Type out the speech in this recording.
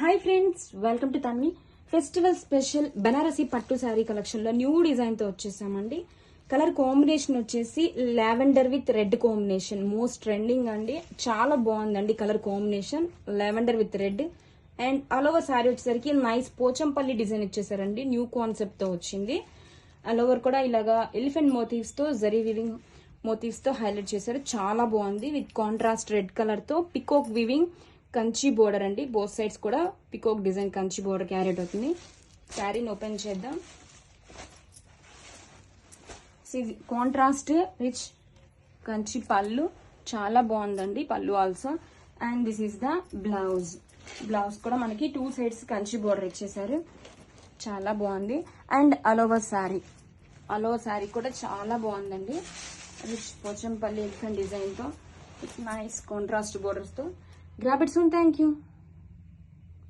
Hi friends welcome to Tanvi festival special Banarasi పట్టు శారీ కలెక్షన్లో new డిజైన్తో వచ్చేసామండి. కలర్ కాంబినేషన్ వచ్చేసి lavender with red combination most trending అండి. చాలా బాగుందండి colour combination lavender with red and all over sari వచ్చేసరికి నైస్ పోచంపల్లి డిజైన్ ఇచ్చేసారండి. న్యూ కాన్సెప్ట్తో వచ్చింది. ఆల్ ఓవర్ కూడా ఇలాగా ఎలిఫెంట్ మోటివ్స్తో జరీ వివింగ్ మోటివ్స్తో హైలైట్ చేశారు. చాలా బాగుంది. విత్ కాంట్రాస్ట్ రెడ్ కలర్తో పికోక్ వివింగ్ కంచి బోర్డర్ అండి. బోత్ సైడ్స్ కూడా పికోక్ డిజైన్ కంచి బోర్డర్ క్యారెట్ అవుతుంది. శారీని ఓపెన్ చేద్దాం. కాంట్రాస్ట్ రిచ్ కంచి పళ్ళు. చాలా బాగుందండి పళ్ళు also and this is the blouse blouse కూడా మనకి టూ సైడ్స్ కంచి బోర్డర్ ఇచ్చేసారు చాలా బాగుంది. And all over sari. All over sari కూడా చాలా బాగుందండి. రిచ్ పోచంపల్లి ఎలిఫెంట్ డిజైన్తో. నైస్ కాంట్రాస్ట్ బోర్డర్స్తో Grab it soon. Thank you.